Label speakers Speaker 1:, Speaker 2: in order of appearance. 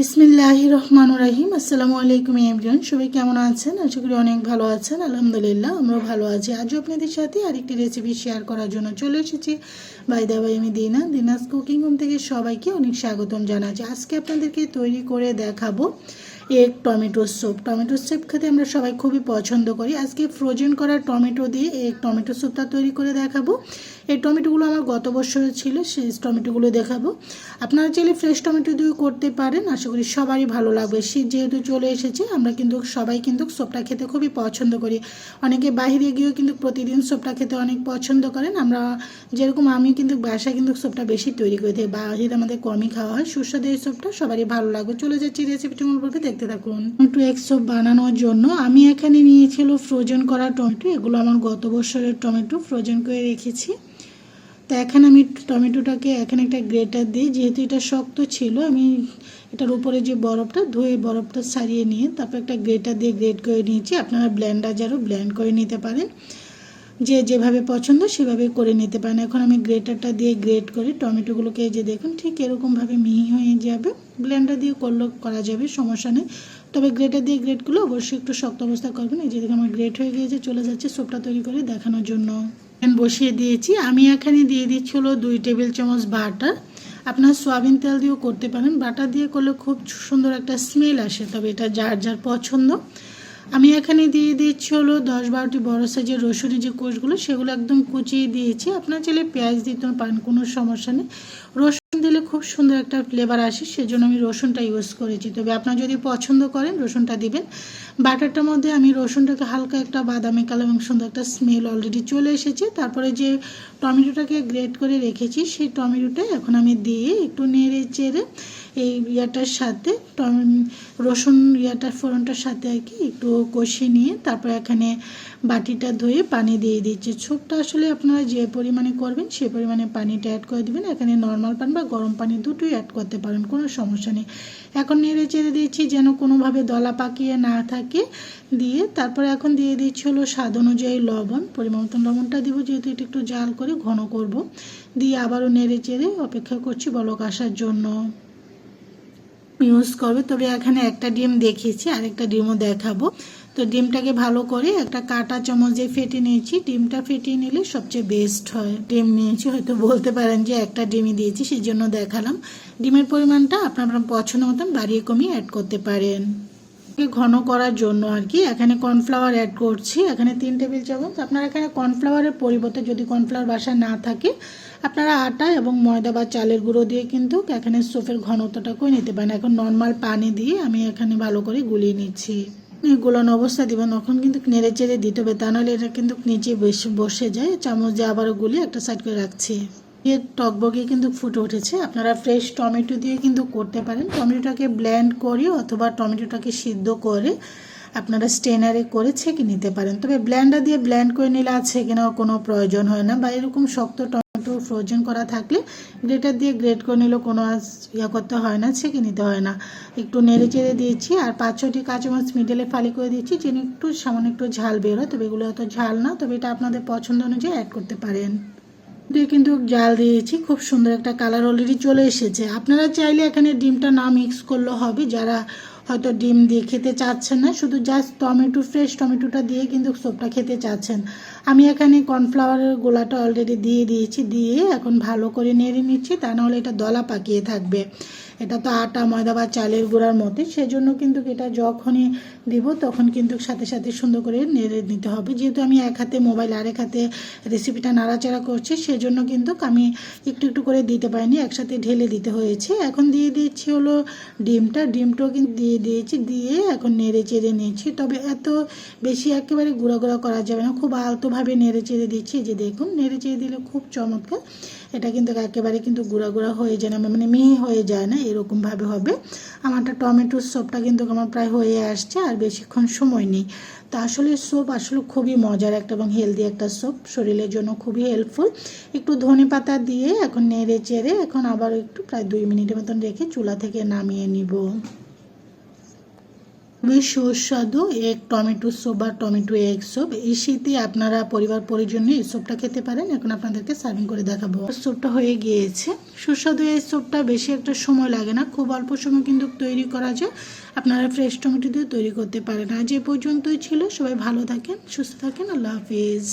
Speaker 1: বিসমিল্লাহ রহমান রাহিম। আসসালামু আলাইকুম এমরিয়ান সবাই কেমন আছেন? আশা করি অনেক ভালো আছেন। আলহামদুলিল্লাহ, আমরাও ভালো আছি। আজও আপনাদের সাথে আরেকটি রেসিপি শেয়ার করার জন্য চলে এসেছি। বাই দাবাই আমি দিনা দিনাস কুকিং হোম থেকে সবাইকে অনেক স্বাগতম জানাচ্ছি। আজকে আপনাদেরকে তৈরি করে দেখাবো এক টমেটো স্যুপ টমেটো স্যুপ খেতে আমরা সবাই খুবই পছন্দ করি। আজকে ফ্রোজেন করা টমেটো দিয়ে এক টমেটো স্যুপটা তৈরি করে দেখাবো। এই টমেটোগুলো আমার গত বছরের ছিল, সেই টমেটোগুলো দেখাবো। আপনারা চাইলে ফ্রেশ টমেটো দিয়ে করতে পারেন। আশা করি সবারই ভালো লাগবে। শীত যেহেতু চলে এসেছে, আমরা কিন্তু সবাই কিন্তু স্যুপটা খেতে খুবই পছন্দ করি। অনেকে বাইরে গিয়েও কিন্তু প্রতিদিন স্যুপটা খেতে অনেক পছন্দ করেন। আমরা যেরকম আমি কিন্তু বাসায় কিন্তু স্যুপটা বেশি তৈরি করে দিই বাহিরে আমাদের কমই খাওয়া হয়, সুস্বাদু এই স্যুপটা সবারই ভালো লাগবে। চলে যাচ্ছি রেসিপিটি সম্পর্কে। দেখতে থাকুন। একটু এক স্যুপ বানানোর জন্য আমি এখানে নিয়েছিল ফ্রোজেন করা টমেটো। এগুলো আমার গত বছরের টমেটো ফ্রোজেন করে রেখেছি। তো এখানে আমি টমেটোটাকে এখানে একটা গ্রেটার দিই যেহেতু এটা শক্ত ছিল, আমি এটার উপরে যে বরফটা, ধুয়ে বরফটা সারিয়ে নিয়ে তারপর একটা গ্রেটার দিয়ে গ্রেট করে নিয়েছি। আপনারা ব্লেন্ডার যারও ব্ল্যান্ড করে নিতে পারেন। যে যেভাবে পছন্দ সেভাবে করে নিতে পারেন। এখন আমি গ্রেটারটা দিয়ে গ্রেট করে টমেটোগুলোকে যে দেখুন, ঠিক এরকমভাবে মিহি হয়ে যাবে। ব্লেন্ডার দিয়ে করলেও করা যাবে, সমস্যা নেই। তবে গ্রেটার দিয়ে গ্রেটগুলো অবশ্যই একটু শক্ত অবস্থা করবেন। এই যে দেখুন, আমার গ্রেট হয়ে গিয়েছে, চলে যাচ্ছে সোপটা তৈরি করে দেখানোর জন্য। বসিয়ে দিয়েছি। আমি এখানে দিয়ে দিচ্ছি হলো দুই টেবিল চামচ বাটার। আপনার সোয়াবিন তেল দিয়েও করতে পারেন। বাটার দিয়ে করলে খুব সুন্দর একটা স্মেল আসে, তবে এটা যার যার পছন্দ। আমি এখানে দিয়ে দিচ্ছি হলো দশ বারোটি বড় সাইজের রসুনের যে কোষগুলো, সেগুলো একদম কুচিয়ে দিয়েছি। আপনার চাইলে পেঁয়াজ দিতে পারেন, কোনো সমস্যা নেই। রসুন খুব সুন্দর একটা ফ্লেভার আসে, সেজন্য আমি রসুনটা ইউজ করেছি। তবে আপনার যদি পছন্দ করেন, রসুনটা দিবেন। বাটারটার মধ্যে আমি রসুনটাকে হালকা একটা বাদামি কালো এবং সুন্দর একটা স্মেল অলরেডি চলে এসেছে। তারপরে যে টমেটোটাকে গ্রেট করে রেখেছি, সেই টমেটোটা এখন আমি দিয়ে একটু নেড়ে চেড়ে এই ইয়াটার সাথে রসুন ইয়াটার ফোড়নটার সাথে আর কি একটু কষিয়ে নিয়ে, তারপর এখানে বাটিটা ধুয়ে পানি দিয়ে দিচ্ছি। ছোপটা আসলে আপনারা যে পরিমাণে করবেন সে পরিমাণে পানিটা অ্যাড করে দেবেন। এখানে নর্মাল পানি বা গরম পানি দুটোই অ্যাড করতে পারেন, কোনো সমস্যা নেই। এখন নেড়ে চেড়ে দিচ্ছি যেন কোনোভাবে দলা পাকিয়ে না থাকে। দিয়ে তারপরে এখন দিয়ে দিচ্ছি হলো স্বাদ অনুযায়ী লবণ পরিমাণ মতন লবণটা দিব যেহেতু এটা একটু জাল করে ঘন করব। দিয়ে আবারও নেড়ে চেড়ে অপেক্ষা করছি বলক আসার জন্য। ইউজ করবে, তবে এখানে একটা ডিম দেখিয়েছি, আরেকটা ডিমও দেখাবো। তো ডিমটাকে ভালো করে একটা কাটা চামচ দিয়ে ফেটে নিয়েছি। ডিমটা ফেটিয়ে নিলে সবচেয়ে বেস্ট হয়। ডিম নিয়েছি হয়তো বলতে পারেন যে একটা ডিমই দিয়েছি সেই জন্য দেখালাম। ডিমের পরিমাণটা আপনার পছন্দ মতন বাড়িয়ে কমিয়ে অ্যাড করতে পারেন। ঘন করার জন্য আর কি, এখানে কর্নফ্লাওয়ার অ্যাড করছি। এখানে তিন টেবিল চামচ। আপনারা এখানে কর্নফ্লাওয়ারের পরিবর্তে যদি কর্নফ্লাওয়ার বাসা না থাকে, আপনারা আটা এবং ময়দা বা চালের গুঁড়ো দিয়ে কিন্তু এখানে সোফের ঘনত্বটা করে নিতে পারেন। এখন নর্মাল পানি দিয়ে আমি এখানে ভালো করে গুলিয়ে নিচ্ছি। গোলানো অবস্থা দিবেন তখন কিন্তু নেড়ে চেড়ে দিতে হবে। তা নাহলে এটা কিন্তু নিচে বসে যায়। চামচ দিয়ে আবারও গুলিয়ে একটা সাইড করে রাখছি। দিয়ে টকবগে কিন্তু ফুটে উঠেছে। আপনারা ফ্রেশ টমেটো দিয়ে কিন্তু করতে পারেন। টমেটোটাকে ব্ল্যান্ড করে অথবা টমেটোটাকে সিদ্ধ করে আপনারা স্টেনারে করে ছেঁকে নিতে পারেন। তবে ব্ল্যান্ডার দিয়ে ব্ল্যান্ড করে নিলে আর ছেঁকে নেওয়ার কোনো প্রয়োজন হয় না বা এরকম শক্ত টমেটো ফ্রোজেন করা থাকলে গ্রেটার দিয়ে গ্রেট করে নিলেও কোনো ইয়া করতে হয় না, ছেঁকে নিতে হয় না। একটু নেড়ে চেড়ে দিয়েছি আর পাঁচ ছটি কাঁচামাচ মিডলে ফালি করে দিয়েছি যেন একটু সামান্য একটু ঝাল বের হয়। তবে এগুলো অত ঝাল না, তবে এটা আপনাদের পছন্দ অনুযায়ী অ্যাড করতে পারেন। দিয়ে কিন্তু জাল দিয়েছি, খুব সুন্দর একটা কালার অলরেডি চলে এসেছে। আপনারা চাইলে এখানে ডিমটা না মিক্স করলেও হবে। যারা হয়তো ডিম দিয়ে খেতে চাচ্ছেন না, শুধু জাস্ট টমেটো ফ্রেশ টমেটোটা দিয়ে কিন্তু সোপটা খেতে চাচ্ছেন। আমি এখানে কর্নফ্লাওয়ারের গোলাটা অলরেডি দিয়ে দিয়েছি, দিয়ে এখন ভালো করে নেড়ে নিচ্ছি, তা নাহলে এটা দলা পাকিয়ে থাকবে। এটা তো আটা, ময়দা বা চালের গুঁড়ার মতো সেজন্য কিন্তু এটা যখনই দিব তখন কিন্তু সাথে সাথে সুন্দর করে নেড়ে নিতে হবে। যেহেতু আমি এক হাতে মোবাইল আরেক হাতে রেসিপিটা নাড়াচাড়া করছি, সেজন্য কিন্তু আমি একটু একটু করে দিতে পারিনি, একসাথে ঢেলে দিতে হয়েছে। এখন দিয়ে দিচ্ছি হলো ডিমটা, ডিমটাও কিন্তু দিয়ে দিয়েছি, দিয়ে এখন নেড়ে চেড়ে নিয়েছি তবে এত বেশি একেবারে গুঁড়া গুঁড়া করা যাবে না, খুব আলতোভাবে নেড়ে চেড়ে দিচ্ছি যে দেখুন, নেড়ে চেড়ে দিলে খুব চমৎকার। এটা কিন্তু একেবারে কিন্তু গুঁড়া গুঁড়া হয়ে যায় না মানে মিহি হয়ে যায় না, এরকমভাবে হবে। আমারটা টমেটোর স্যুপটা কিন্তু আমার প্রায় হয়ে আসছে, আর বেশিক্ষণ সময় নেই। তা আসলে স্যুপ আসলে খুবই মজার একটা এবং হেলদি একটা স্যুপ, শরীরের জন্য খুবই হেল্পফুল। একটু ধনে পাতা দিয়ে এখন নেড়ে চেড়ে এখন আবার একটু প্রায় দুই মিনিটের মতন রেখে চুলা থেকে নামিয়ে নিব। খুবই সুস্বাদু এক টমেটো সোপ বা টমেটো এগ সোপ এই শীতে আপনারা পরিবার পরিজনে এই সোপটা খেতে পারেন। এখন আপনাদেরকে সার্ভিং করে দেখাবো। সোপটা হয়ে গিয়েছে। সুস্বাদু এই সোপটা বেশি একটা সময় লাগে না। খুব অল্প সময় কিন্তু তৈরি করা যায়। আপনারা ফ্রেশ টমেটো দিয়ে তৈরি করতে পারেন। আজ এ পর্যন্তই ছিল। সবাই ভালো থাকেন, সুস্থ থাকেন। আল্লাহ হাফিজ।